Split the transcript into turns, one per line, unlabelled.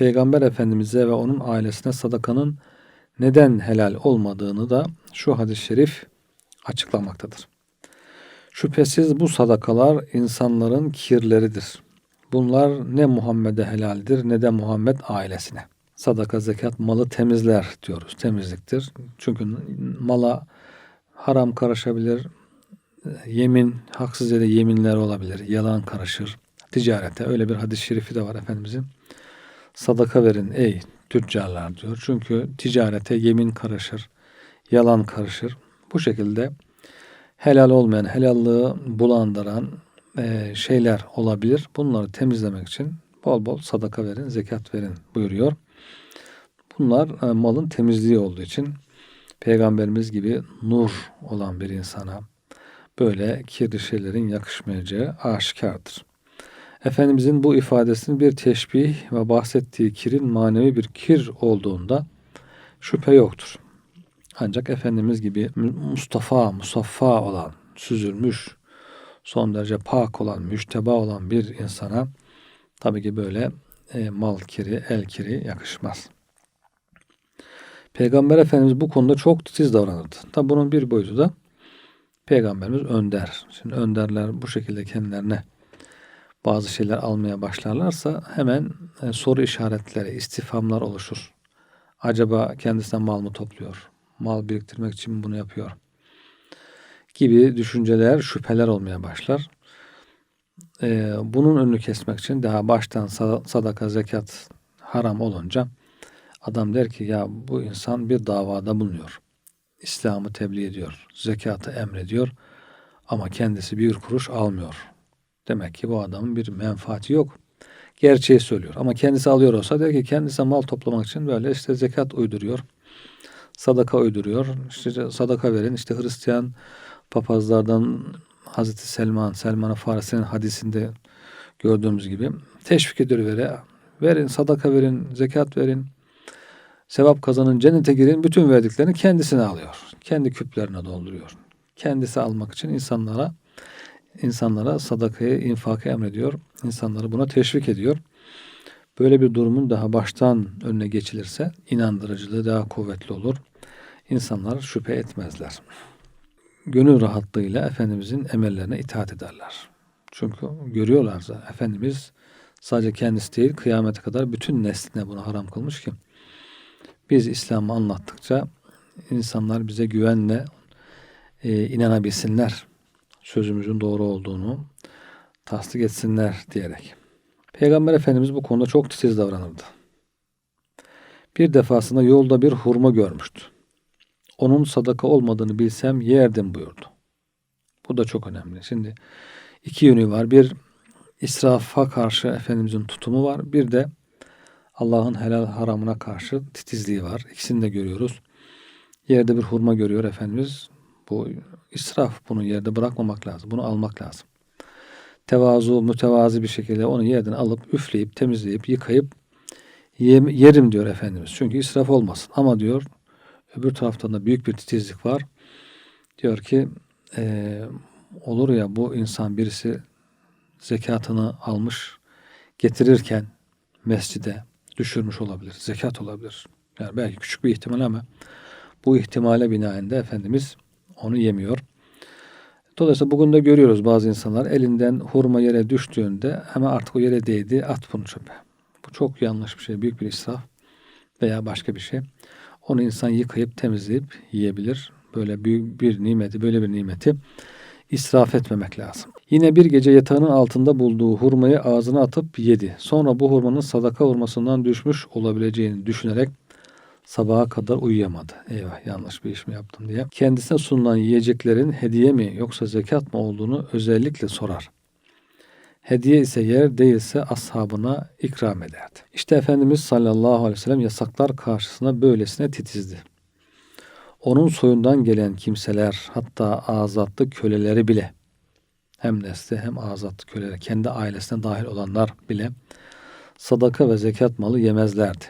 Peygamber Efendimiz'e ve onun ailesine sadakanın neden helal olmadığını da şu hadis-i şerif açıklamaktadır. Şüphesiz bu sadakalar insanların kirleridir. Bunlar ne Muhammed'e helaldir ne de Muhammed ailesine. Sadaka, zekat malı temizler diyoruz. Temizliktir. Çünkü mala haram karışabilir, yemin, haksız yere yeminler olabilir, yalan karışır. Ticarete öyle bir hadis-i şerifi de var Efendimizin. Sadaka verin ey tüccarlar diyor. Çünkü ticarete yemin karışır, yalan karışır. Bu şekilde helal olmayan, helallığı bulandıran e, şeyler olabilir. Bunları temizlemek için bol bol sadaka verin, zekat verin buyuruyor. Bunlar e, malın temizliği olduğu için Peygamberimiz gibi nur olan bir insana böyle kirli şeylerin yakışmayacağı aşikardır. Efendimizin bu ifadesinin bir teşbih ve bahsettiği kirin manevi bir kir olduğunda şüphe yoktur. Ancak Efendimiz gibi Mustafa, musaffa olan, süzülmüş, son derece pak olan, müşteba olan bir insana tabii ki böyle e, mal kiri, el kiri yakışmaz. Peygamber Efendimiz bu konuda çok titiz davranırdı. Tabi bunun bir boyutu da Peygamberimiz önder. Şimdi önderler bu şekilde kendilerine bazı şeyler almaya başlarlarsa hemen e, soru işaretleri, istifamlar oluşur. Acaba kendisine mal mı topluyor? Mal biriktirmek için mi bunu yapıyor? Gibi düşünceler, şüpheler olmaya başlar. Ee, bunun önünü kesmek için daha baştan sadaka, zekat haram olunca adam der ki ya bu insan bir davada bulunuyor. İslam'ı tebliğ ediyor, zekatı emrediyor ama kendisi bir kuruş almıyor. Demek ki bu adamın bir menfaati yok. Gerçeği söylüyor. Ama kendisi alıyor olsa der ki kendisi mal toplamak için böyle işte zekat uyduruyor. Sadaka uyduruyor. İşte sadaka verin. İşte Hristiyan papazlardan Hazreti Selman, Selman-ı Farisi'nin hadisinde gördüğümüz gibi teşvik ediyor vere. Verin, sadaka verin, zekat verin. Sevap kazanın, cennete girin. Bütün verdiklerini kendisine alıyor. Kendi küplerine dolduruyor. Kendisi almak için insanlara insanlara sadakayı, infakı emrediyor. İnsanları buna teşvik ediyor. Böyle bir durumun daha baştan önüne geçilirse inandırıcılığı daha kuvvetli olur. İnsanlar şüphe etmezler. Gönül rahatlığıyla Efendimizin emellerine itaat ederler. Çünkü görüyorlar da Efendimiz sadece kendisi değil kıyamete kadar bütün nesline bunu haram kılmış ki biz İslam'ı anlattıkça insanlar bize güvenle e, inanabilsinler sözümüzün doğru olduğunu tasdik etsinler diyerek. Peygamber Efendimiz bu konuda çok titiz davranırdı. Bir defasında yolda bir hurma görmüştü. Onun sadaka olmadığını bilsem yerdim buyurdu. Bu da çok önemli. Şimdi iki yönü var. Bir israfa karşı Efendimizin tutumu var. Bir de Allah'ın helal haramına karşı titizliği var. İkisini de görüyoruz. Yerde bir hurma görüyor Efendimiz. Bu israf. Bunu yerde bırakmamak lazım. Bunu almak lazım. Tevazu, mütevazi bir şekilde onu yerden alıp, üfleyip, temizleyip, yıkayıp yerim diyor Efendimiz. Çünkü israf olmasın. Ama diyor öbür taraftan da büyük bir titizlik var. Diyor ki e, olur ya bu insan birisi zekatını almış getirirken mescide düşürmüş olabilir. Zekat olabilir. Yani belki küçük bir ihtimal ama bu ihtimale binaen de Efendimiz onu yemiyor. Dolayısıyla bugün de görüyoruz bazı insanlar elinden hurma yere düştüğünde hemen artık o yere değdi at bunu çöpe. Bu çok yanlış bir şey. Büyük bir israf veya başka bir şey. Onu insan yıkayıp temizleyip yiyebilir. Böyle büyük bir nimeti, böyle bir nimeti israf etmemek lazım. Yine bir gece yatağının altında bulduğu hurmayı ağzına atıp yedi. Sonra bu hurmanın sadaka hurmasından düşmüş olabileceğini düşünerek sabaha kadar uyuyamadı. Eyvah yanlış bir iş mi yaptım diye. Kendisine sunulan yiyeceklerin hediye mi yoksa zekat mı olduğunu özellikle sorar. Hediye ise yer değilse ashabına ikram ederdi. İşte Efendimiz sallallahu aleyhi ve sellem yasaklar karşısında böylesine titizdi. Onun soyundan gelen kimseler hatta azatlı köleleri bile hem nesli hem azatlı köleleri kendi ailesine dahil olanlar bile sadaka ve zekat malı yemezlerdi.